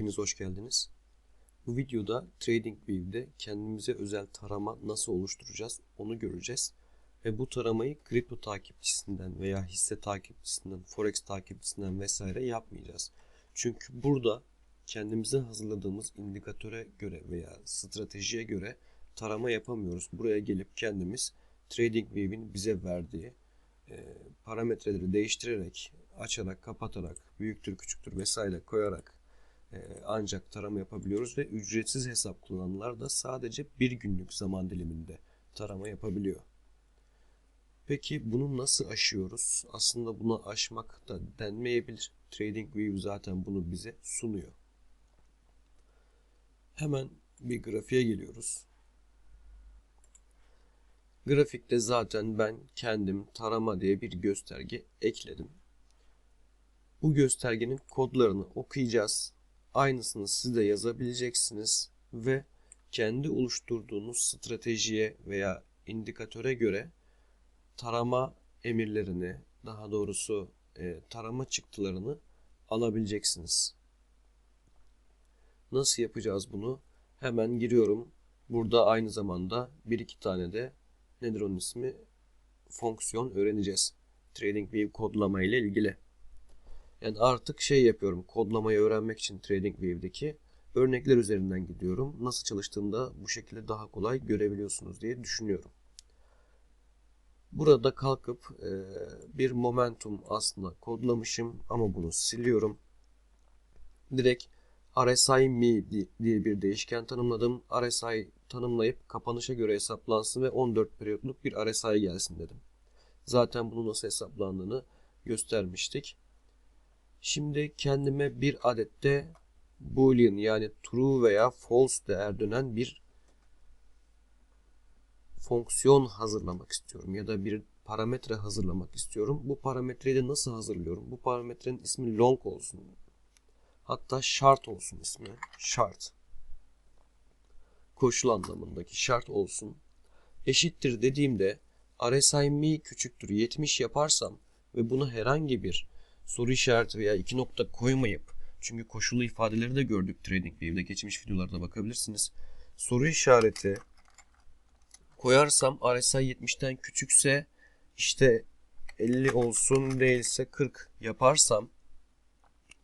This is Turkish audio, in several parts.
Hepiniz hoş geldiniz. Bu videoda TradingView'de kendimize özel tarama nasıl oluşturacağız onu göreceğiz. Ve bu taramayı kripto takipçisinden veya hisse takipçisinden, forex takipçisinden vesaire yapmayacağız. Çünkü burada kendimize hazırladığımız indikatöre göre veya stratejiye göre tarama yapamıyoruz. Buraya gelip kendimiz TradingView'in bize verdiği e, parametreleri değiştirerek, açarak, kapatarak, büyüktür, küçüktür vesaire koyarak ancak tarama yapabiliyoruz ve ücretsiz hesap kullananlar da sadece bir günlük zaman diliminde tarama yapabiliyor. Peki bunu nasıl aşıyoruz? Aslında buna aşmak da denmeyebilir. TradingView zaten bunu bize sunuyor. Hemen bir grafiğe geliyoruz. Grafikte zaten ben kendim tarama diye bir gösterge ekledim. Bu göstergenin kodlarını okuyacağız. Aynısını siz de yazabileceksiniz ve kendi oluşturduğunuz stratejiye veya indikatöre göre tarama emirlerini, daha doğrusu e, tarama çıktılarını alabileceksiniz. Nasıl yapacağız bunu? Hemen giriyorum. Burada aynı zamanda bir iki tane de nedir onun ismi? Fonksiyon öğreneceğiz. TradingView kodlama ile ilgili. Yani artık şey yapıyorum. Kodlamayı öğrenmek için TradingView'deki örnekler üzerinden gidiyorum. Nasıl çalıştığını da bu şekilde daha kolay görebiliyorsunuz diye düşünüyorum. Burada kalkıp e, bir momentum aslında kodlamışım ama bunu siliyorum. Direkt RSI mi diye bir değişken tanımladım. RSI tanımlayıp kapanışa göre hesaplansın ve 14 periyotluk bir RSI gelsin dedim. Zaten bunu nasıl hesaplandığını göstermiştik. Şimdi kendime bir adette boolean yani true veya false değer dönen bir fonksiyon hazırlamak istiyorum ya da bir parametre hazırlamak istiyorum. Bu parametreyi de nasıl hazırlıyorum? Bu parametrenin ismi long olsun. Hatta şart olsun ismi. Şart. Koşul anlamındaki şart olsun. Eşittir dediğimde RSI mi küçüktür 70 yaparsam ve buna herhangi bir soru işareti veya iki nokta koymayıp çünkü koşullu ifadeleri de gördük TradingView'de geçmiş videolarda bakabilirsiniz. Soru işareti koyarsam RSI 70'ten küçükse işte 50 olsun değilse 40 yaparsam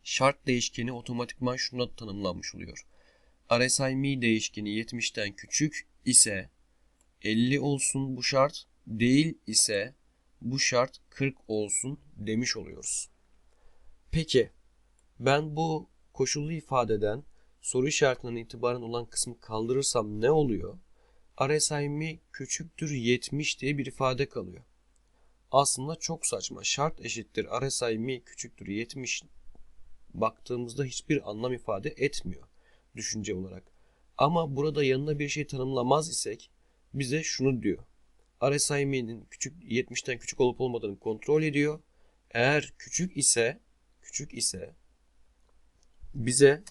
şart değişkeni otomatikman şuna tanımlanmış oluyor. RSI mi değişkeni 70'ten küçük ise 50 olsun bu şart değil ise bu şart 40 olsun demiş oluyoruz. Peki ben bu koşullu ifadeden soru işaretinden itibaren olan kısmı kaldırırsam ne oluyor? RSI mi küçüktür 70 diye bir ifade kalıyor. Aslında çok saçma. Şart eşittir RSI mi küçüktür 70 baktığımızda hiçbir anlam ifade etmiyor düşünce olarak. Ama burada yanına bir şey tanımlamaz isek bize şunu diyor. RSI mi'nin küçük 70'ten küçük olup olmadığını kontrol ediyor. Eğer küçük ise küçük ise bize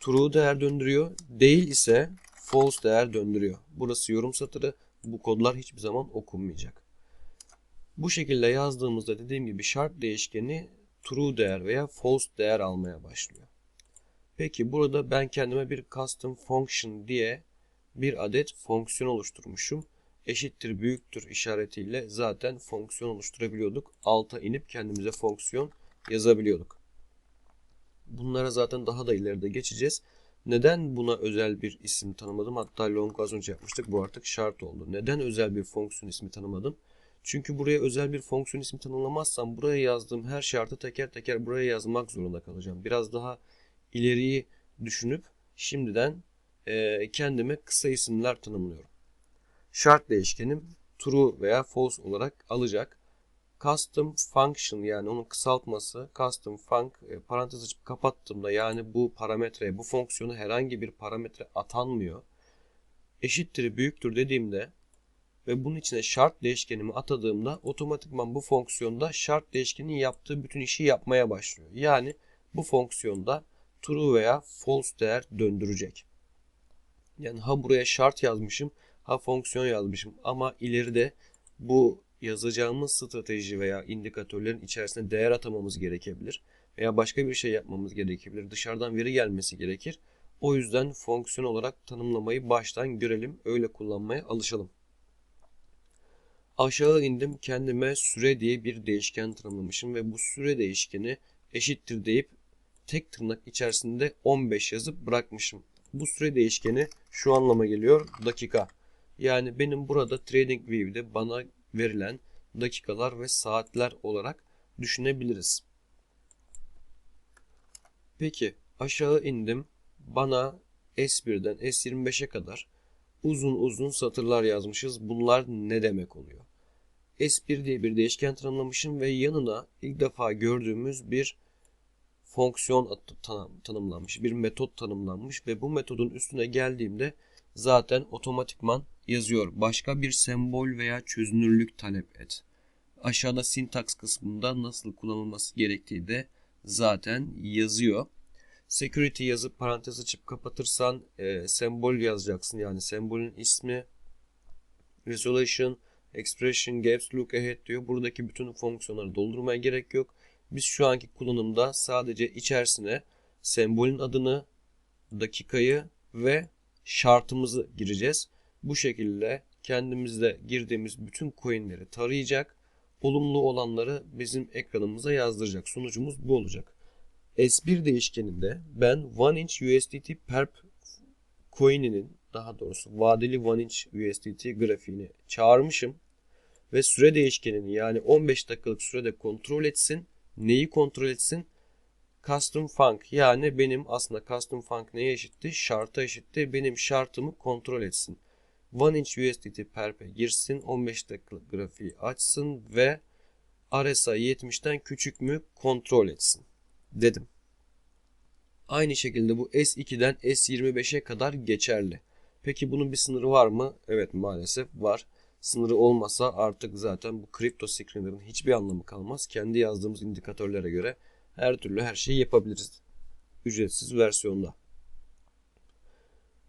true değer döndürüyor. Değil ise false değer döndürüyor. Burası yorum satırı. Bu kodlar hiçbir zaman okunmayacak. Bu şekilde yazdığımızda dediğim gibi şart değişkeni true değer veya false değer almaya başlıyor. Peki burada ben kendime bir custom function diye bir adet fonksiyon oluşturmuşum. Eşittir büyüktür işaretiyle zaten fonksiyon oluşturabiliyorduk. Alta inip kendimize fonksiyon yazabiliyorduk. Bunlara zaten daha da ileride geçeceğiz. Neden buna özel bir isim tanımadım? Hatta long az önce yapmıştık. Bu artık şart oldu. Neden özel bir fonksiyon ismi tanımadım? Çünkü buraya özel bir fonksiyon ismi tanımlamazsam buraya yazdığım her şartı teker teker buraya yazmak zorunda kalacağım. Biraz daha ileriyi düşünüp şimdiden e, kendime kısa isimler tanımlıyorum. Şart değişkenim true veya false olarak alacak custom function yani onun kısaltması custom func e, parantez açıp kapattığımda yani bu parametreye bu fonksiyonu herhangi bir parametre atanmıyor. Eşittir büyüktür dediğimde ve bunun içine şart değişkenimi atadığımda otomatikman bu fonksiyonda şart değişkenin yaptığı bütün işi yapmaya başlıyor. Yani bu fonksiyonda true veya false değer döndürecek. Yani ha buraya şart yazmışım ha fonksiyon yazmışım ama ileride bu yazacağımız strateji veya indikatörlerin içerisine değer atamamız gerekebilir. veya başka bir şey yapmamız gerekebilir. Dışarıdan veri gelmesi gerekir. O yüzden fonksiyon olarak tanımlamayı baştan görelim. Öyle kullanmaya alışalım. Aşağı indim kendime süre diye bir değişken tanımlamışım ve bu süre değişkeni eşittir deyip tek tırnak içerisinde 15 yazıp bırakmışım. Bu süre değişkeni şu anlama geliyor dakika. Yani benim burada TradingView'de bana verilen dakikalar ve saatler olarak düşünebiliriz. Peki aşağı indim. Bana S1'den S25'e kadar uzun uzun satırlar yazmışız. Bunlar ne demek oluyor? S1 diye bir değişken tanımlamışım ve yanına ilk defa gördüğümüz bir fonksiyon tanımlanmış, bir metot tanımlanmış ve bu metodun üstüne geldiğimde zaten otomatikman yazıyor. Başka bir sembol veya çözünürlük talep et. Aşağıda syntax kısmında nasıl kullanılması gerektiği de zaten yazıyor. Security yazıp parantez açıp kapatırsan e, sembol yazacaksın. Yani sembolün ismi, resolution, expression, gaps, look ahead diyor. Buradaki bütün fonksiyonları doldurmaya gerek yok. Biz şu anki kullanımda sadece içerisine sembolün adını, dakikayı ve şartımızı gireceğiz. Bu şekilde kendimizde girdiğimiz bütün coinleri tarayacak. Olumlu olanları bizim ekranımıza yazdıracak. Sonucumuz bu olacak. S1 değişkeninde ben 1 inch USDT perp coin'inin daha doğrusu vadeli 1 inch USDT grafiğini çağırmışım ve süre değişkenini yani 15 dakikalık sürede kontrol etsin. Neyi kontrol etsin? Custom func yani benim aslında custom func neye eşitti? Şarta eşitti. Benim şartımı kontrol etsin. 1 inch USDT perp'e girsin. 15 dakikalık grafiği açsın ve RSI 70'ten küçük mü kontrol etsin dedim. Aynı şekilde bu S2'den S25'e kadar geçerli. Peki bunun bir sınırı var mı? Evet maalesef var. Sınırı olmasa artık zaten bu kripto screener'ın hiçbir anlamı kalmaz. Kendi yazdığımız indikatörlere göre her türlü her şeyi yapabiliriz. Ücretsiz versiyonda.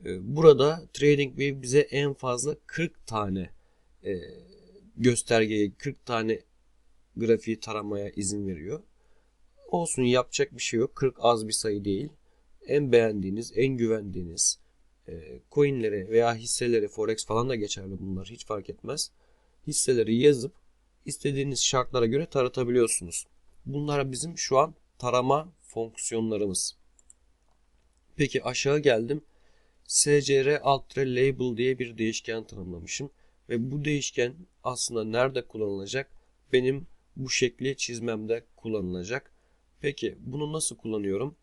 Ee, burada TradingView bize en fazla 40 tane e, göstergeyi, 40 tane grafiği taramaya izin veriyor. Olsun yapacak bir şey yok. 40 az bir sayı değil. En beğendiğiniz, en güvendiğiniz e, coinleri veya hisseleri, forex falan da geçerli bunlar hiç fark etmez. Hisseleri yazıp istediğiniz şartlara göre taratabiliyorsunuz. Bunlar bizim şu an tarama fonksiyonlarımız. Peki aşağı geldim. scr alt label diye bir değişken tanımlamışım. Ve bu değişken aslında nerede kullanılacak? Benim bu şekli çizmemde kullanılacak. Peki bunu nasıl kullanıyorum?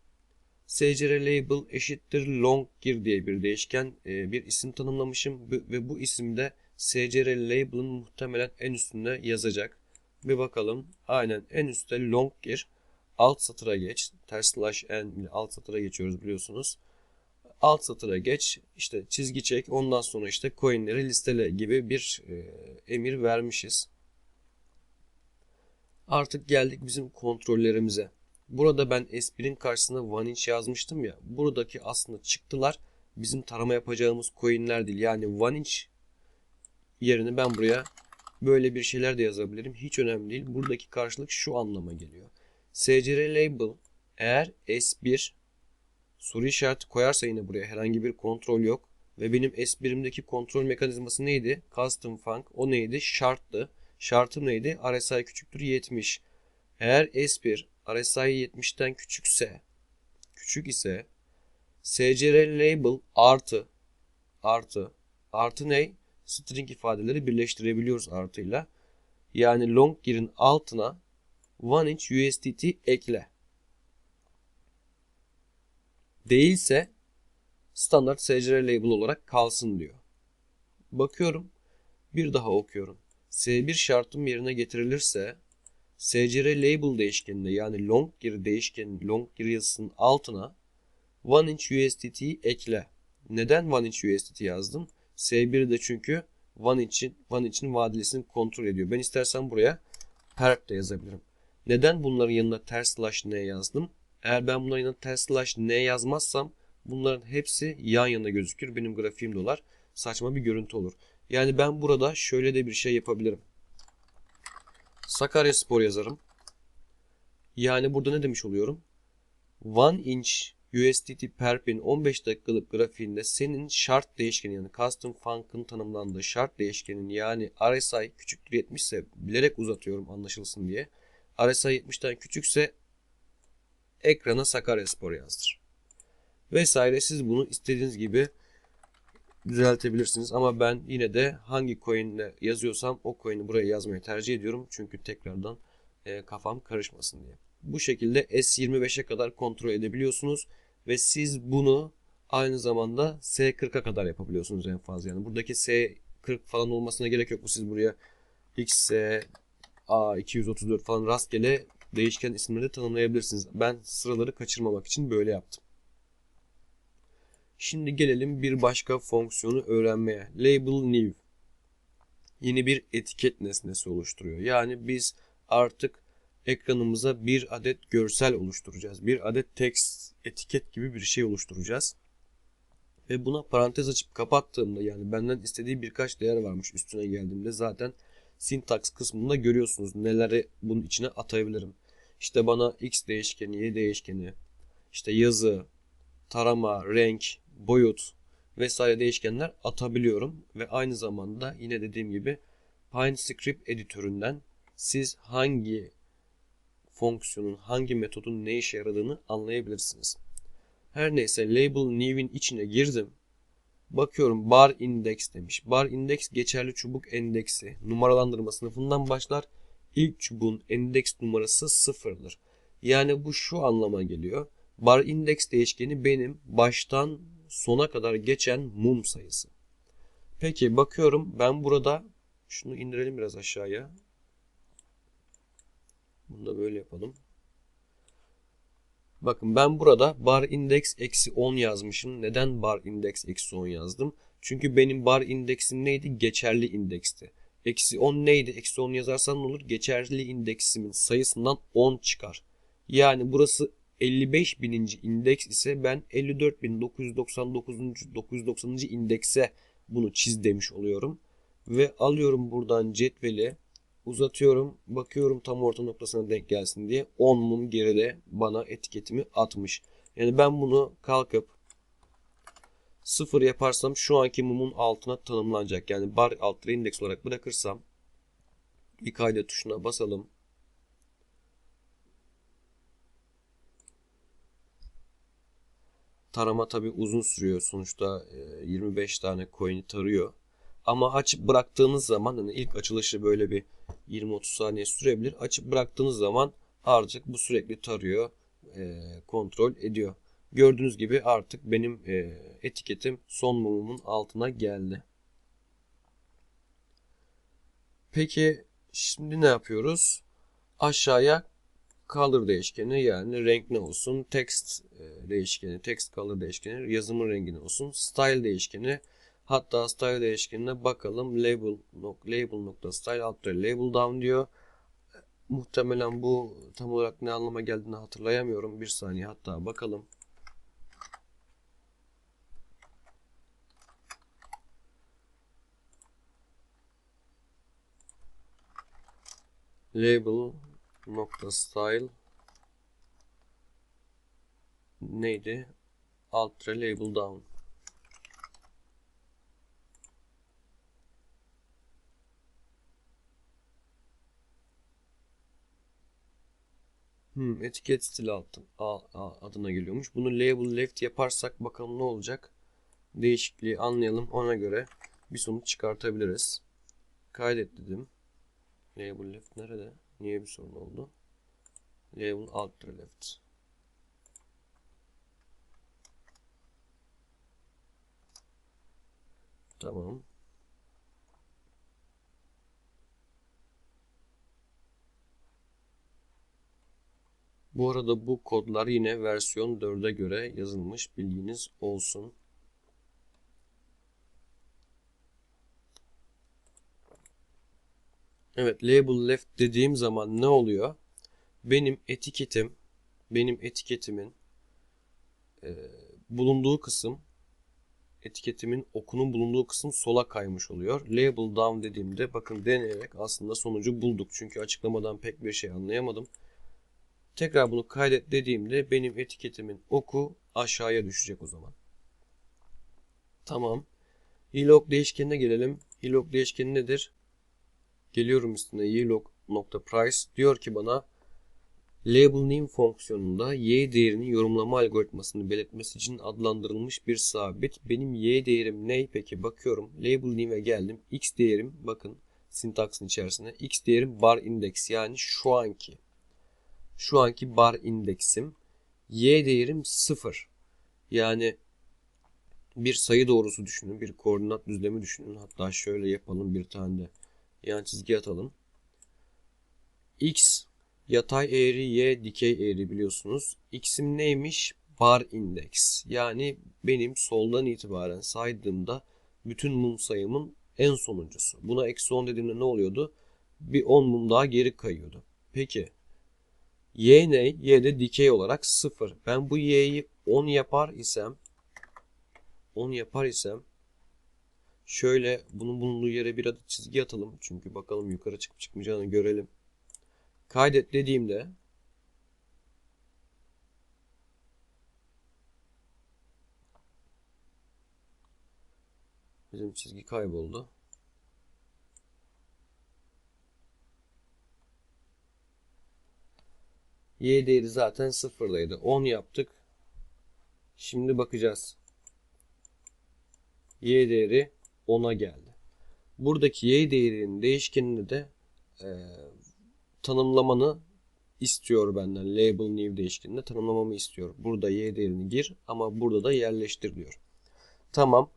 scr label eşittir long gir diye bir değişken e, bir isim tanımlamışım ve bu isimde scr label'ın muhtemelen en üstünde yazacak. Bir bakalım. Aynen en üstte long gir. Alt satıra geç. Ters slash n alt satıra geçiyoruz biliyorsunuz. Alt satıra geç. işte çizgi çek. Ondan sonra işte coinleri listele gibi bir e, emir vermişiz. Artık geldik bizim kontrollerimize. Burada ben S1'in karşısına one inch yazmıştım ya. Buradaki aslında çıktılar bizim tarama yapacağımız coinler değil. Yani one inch yerine ben buraya böyle bir şeyler de yazabilirim. Hiç önemli değil. Buradaki karşılık şu anlama geliyor. scr label eğer S1 soru işareti koyarsa yine buraya herhangi bir kontrol yok. Ve benim S1'imdeki kontrol mekanizması neydi? Custom func. O neydi? Şarttı. Şartım neydi? RSI küçüktür 70. Eğer S1 RSI 70'ten küçükse küçük ise scr label artı artı artı ne? String ifadeleri birleştirebiliyoruz artıyla. Yani long girin altına 1 inch USDT ekle. Değilse standart scr label olarak kalsın diyor. Bakıyorum. Bir daha okuyorum. S1 şartım yerine getirilirse scr label değişkeninde yani long gir değişkenin long gir yazısının altına 1 inch USDT ekle. Neden 1 inch USDT yazdım? S1 de çünkü 1 için 1 için vadelisini kontrol ediyor. Ben istersen buraya perp de yazabilirim. Neden bunların yanına ters slash n yazdım? Eğer ben bunların yanına ters slash n yazmazsam bunların hepsi yan yana gözükür. Benim grafiğim dolar. Saçma bir görüntü olur. Yani ben burada şöyle de bir şey yapabilirim. Sakarya Spor yazarım. Yani burada ne demiş oluyorum? 1 inch USDT per pin 15 dakikalık grafiğinde senin şart değişkeni yani custom function tanımlandığı şart değişkenin yani RSI küçüktür 70 ise bilerek uzatıyorum anlaşılsın diye. RSI 70'ten küçükse ekrana Sakaryaspor yazdır. Vesaire siz bunu istediğiniz gibi düzeltebilirsiniz ama ben yine de hangi coin'le yazıyorsam o coin'i buraya yazmayı tercih ediyorum. Çünkü tekrardan e, kafam karışmasın diye. Bu şekilde S25'e kadar kontrol edebiliyorsunuz ve siz bunu aynı zamanda S40'a kadar yapabiliyorsunuz en fazla. Yani buradaki S40 falan olmasına gerek yok. Bu siz buraya X, A 234 falan rastgele değişken isimleri tanımlayabilirsiniz. Ben sıraları kaçırmamak için böyle yaptım. Şimdi gelelim bir başka fonksiyonu öğrenmeye. Label new. Yeni bir etiket nesnesi oluşturuyor. Yani biz artık ekranımıza bir adet görsel oluşturacağız. Bir adet text etiket gibi bir şey oluşturacağız. Ve buna parantez açıp kapattığımda yani benden istediği birkaç değer varmış üstüne geldiğimde zaten syntax kısmında görüyorsunuz neleri bunun içine atayabilirim. İşte bana x değişkeni, y değişkeni, işte yazı, tarama, renk, boyut vesaire değişkenler atabiliyorum. Ve aynı zamanda yine dediğim gibi PineScript editöründen siz hangi fonksiyonun, hangi metodun ne işe yaradığını anlayabilirsiniz. Her neyse label new'in içine girdim. Bakıyorum bar index demiş. Bar index geçerli çubuk endeksi. Numaralandırma sınıfından başlar. İlk çubuğun endeks numarası sıfırdır. Yani bu şu anlama geliyor. Bar index değişkeni benim baştan sona kadar geçen mum sayısı. Peki bakıyorum ben burada şunu indirelim biraz aşağıya. Bunu da böyle yapalım. Bakın ben burada bar index eksi 10 yazmışım. Neden bar index eksi 10 yazdım? Çünkü benim bar indeksim neydi? Geçerli indeksti. Eksi 10 neydi? Eksi 10 yazarsan ne olur? Geçerli indeksimin sayısından 10 çıkar. Yani burası 55 bininci indeks ise ben 54.999. 990. indekse bunu çiz demiş oluyorum. Ve alıyorum buradan cetveli uzatıyorum. Bakıyorum tam orta noktasına denk gelsin diye 10 mum geride bana etiketimi atmış. Yani ben bunu kalkıp sıfır yaparsam şu anki mumun altına tanımlanacak. Yani bar altına indeks olarak bırakırsam bir kaydet tuşuna basalım. Tarama tabi uzun sürüyor. Sonuçta 25 tane coin'i tarıyor. Ama açıp bıraktığınız zaman hani ilk açılışı böyle bir 20-30 saniye sürebilir. Açıp bıraktığınız zaman artık bu sürekli tarıyor, e, kontrol ediyor. Gördüğünüz gibi artık benim e, etiketim son mumumun altına geldi. Peki şimdi ne yapıyoruz? Aşağıya color değişkeni yani renk ne olsun? Text e, değişkeni, text color değişkeni, yazımın rengi ne olsun? Style değişkeni, Hatta style değişkenine bakalım. Label, label nokta style alt label down diyor. Muhtemelen bu tam olarak ne anlama geldiğini hatırlayamıyorum. Bir saniye hatta bakalım. Label nokta style neydi? Alt label down. Hmm, etiket stili altın adına geliyormuş. Bunu label left yaparsak bakalım ne olacak. Değişikliği anlayalım. Ona göre bir sonuç çıkartabiliriz. Kaydet dedim. Label left nerede? Niye bir sorun oldu? Label alt left. Tamam. Bu arada bu kodlar yine versiyon 4'e göre yazılmış bilginiz olsun. Evet label left dediğim zaman ne oluyor? Benim etiketim benim etiketimin e, bulunduğu kısım etiketimin okunun bulunduğu kısım sola kaymış oluyor. Label down dediğimde bakın deneyerek aslında sonucu bulduk. Çünkü açıklamadan pek bir şey anlayamadım Tekrar bunu kaydet dediğimde benim etiketimin oku aşağıya düşecek o zaman. Tamam. Hilog değişkenine gelelim. Hilog değişkeni nedir? Geliyorum üstüne hilog.price diyor ki bana label name fonksiyonunda y değerini yorumlama algoritmasını belirtmesi için adlandırılmış bir sabit. Benim y değerim ne? Peki bakıyorum. Label name'e geldim. X değerim bakın sintaksın içerisine. X değerim bar index yani şu anki. Şu anki bar indeksim. Y değerim 0. Yani bir sayı doğrusu düşünün. Bir koordinat düzlemi düşünün. Hatta şöyle yapalım bir tane de yan çizgi atalım. X yatay eğri, y dikey eğri biliyorsunuz. X'im neymiş? Bar index. Yani benim soldan itibaren saydığımda bütün mum sayımın en sonuncusu. Buna eksi 10 dediğimde ne oluyordu? Bir 10 mum daha geri kayıyordu. Peki y ne? Y de dikey olarak 0. Ben bu y'yi 10 yapar isem 10 yapar isem şöyle bunun bulunduğu yere bir adet çizgi atalım. Çünkü bakalım yukarı çıkıp çıkmayacağını görelim. Kaydet dediğimde bizim çizgi kayboldu. Y değeri zaten sıfırdaydı. 10 yaptık. Şimdi bakacağız. Y değeri 10'a geldi. Buradaki Y değerinin değişkenini de e, tanımlamanı istiyor benden. Label new değişkeninde tanımlamamı istiyor. Burada Y değerini gir ama burada da yerleştir diyor. Tamam.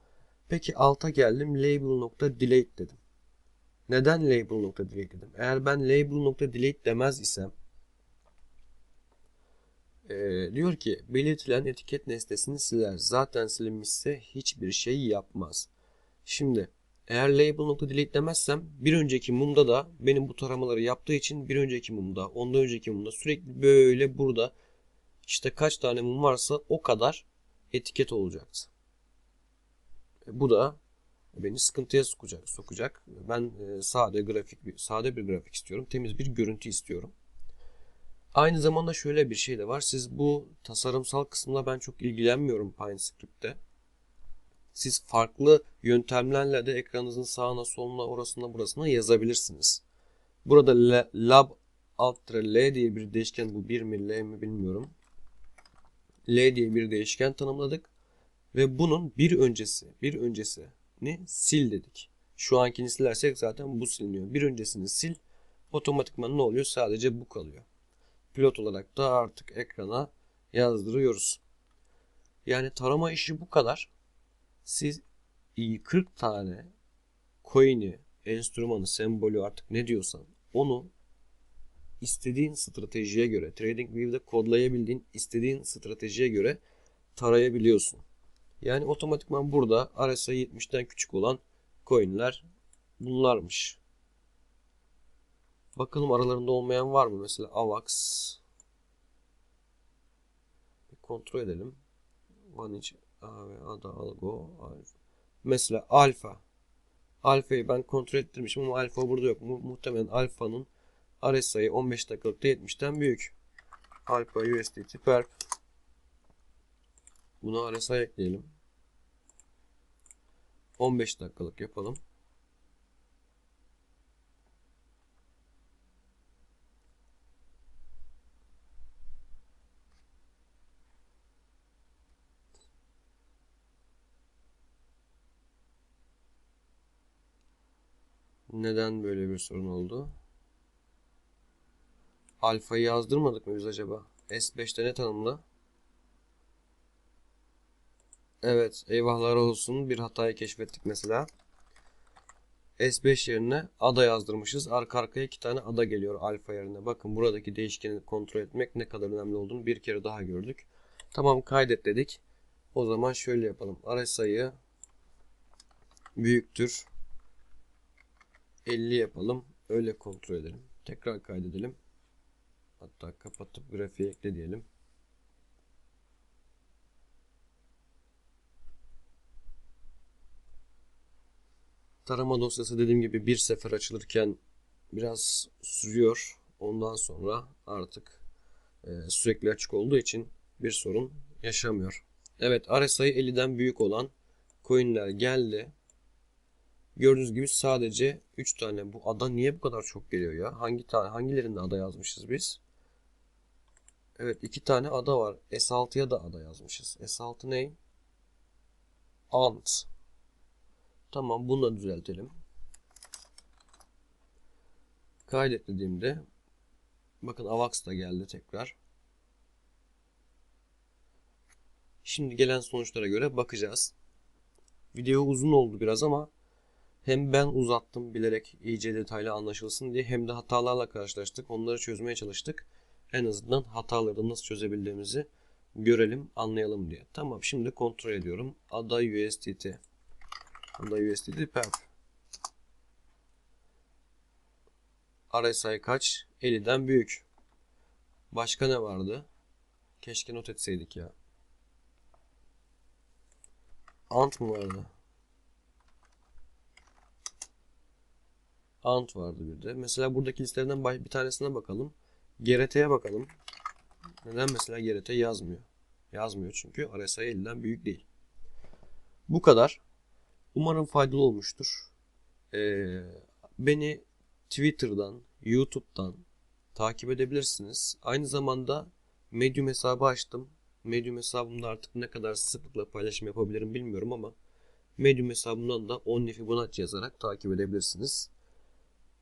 Peki alta geldim. Label.delete dedim. Neden label.delete dedim? Eğer ben label.delete demez isem e, diyor ki belirtilen etiket nesnesini siler. Zaten silinmişse hiçbir şey yapmaz. Şimdi eğer label.delete demezsem bir önceki mumda da benim bu taramaları yaptığı için bir önceki mumda, ondan önceki mumda sürekli böyle burada işte kaç tane mum varsa o kadar etiket olacaktı. E, bu da beni sıkıntıya sokacak. sokacak. Ben e, sade grafik sade bir grafik istiyorum. Temiz bir görüntü istiyorum. Aynı zamanda şöyle bir şey de var. Siz bu tasarımsal kısımla ben çok ilgilenmiyorum PineScript'te. Siz farklı yöntemlerle de ekranınızın sağına soluna orasına burasına yazabilirsiniz. Burada lab alt L diye bir değişken bu 1 mi L mi bilmiyorum. L diye bir değişken tanımladık. Ve bunun bir öncesi, bir öncesini sil dedik. Şu ankini silersek zaten bu siliniyor. Bir öncesini sil. Otomatikman ne oluyor? Sadece bu kalıyor. Pilot olarak da artık ekrana yazdırıyoruz. Yani tarama işi bu kadar siz 40 tane coin'i, enstrümanı, sembolü artık ne diyorsan onu istediğin stratejiye göre, TradingView'de kodlayabildiğin istediğin stratejiye göre tarayabiliyorsun. Yani otomatikman burada RSI 70'ten küçük olan coin'ler bunlarmış. Bakalım aralarında olmayan var mı? Mesela AVAX. Bir kontrol edelim. İnch Abi ada algo. Mesela alfa. Alfayı ben kontrol ettirmişim ama alfa burada yok. Mu muhtemelen alfanın RSI'yi 15 dakikalıkta 70'ten büyük. Alfa USDT perp. Buna RSI ekleyelim. 15 dakikalık yapalım. Neden böyle bir sorun oldu? Alfa'yı yazdırmadık mı biz acaba? S5'te ne tanımlı? Evet eyvahlar olsun bir hatayı keşfettik mesela. S5 yerine ada yazdırmışız. Arka arkaya iki tane ada geliyor alfa yerine. Bakın buradaki değişkeni kontrol etmek ne kadar önemli olduğunu bir kere daha gördük. Tamam kaydet dedik. O zaman şöyle yapalım. RSI'yi büyüktür 50 yapalım. Öyle kontrol edelim. Tekrar kaydedelim. Hatta kapatıp grafiğe ekle diyelim. Tarama dosyası dediğim gibi bir sefer açılırken biraz sürüyor. Ondan sonra artık e, sürekli açık olduğu için bir sorun yaşamıyor. Evet RSI 50'den büyük olan coinler geldi. Gördüğünüz gibi sadece 3 tane. Bu ada niye bu kadar çok geliyor ya? Hangi tane hangilerinde ada yazmışız biz? Evet iki tane ada var. S6'ya da ada yazmışız. S6 ne? Ant. Tamam bunu da düzeltelim. Kaydet dediğimde bakın Avax da geldi tekrar. Şimdi gelen sonuçlara göre bakacağız. Video uzun oldu biraz ama hem ben uzattım bilerek iyice detaylı anlaşılsın diye hem de hatalarla karşılaştık. Onları çözmeye çalıştık. En azından hataları nasıl çözebildiğimizi görelim, anlayalım diye. Tamam şimdi kontrol ediyorum. Ada USDT. Ada USDT perp. RSI kaç? 50'den büyük. Başka ne vardı? Keşke not etseydik ya. Ant mı vardı? Ant vardı bir de. Mesela buradaki listelerden bir tanesine bakalım. GRT'ye bakalım. Neden mesela GRT yazmıyor? Yazmıyor çünkü RSI 50'den büyük değil. Bu kadar. Umarım faydalı olmuştur. Ee, beni Twitter'dan, YouTube'dan takip edebilirsiniz. Aynı zamanda Medium hesabı açtım. Medium hesabımda artık ne kadar sıklıkla paylaşım yapabilirim bilmiyorum ama Medium hesabımdan da Only Fibonacci yazarak takip edebilirsiniz.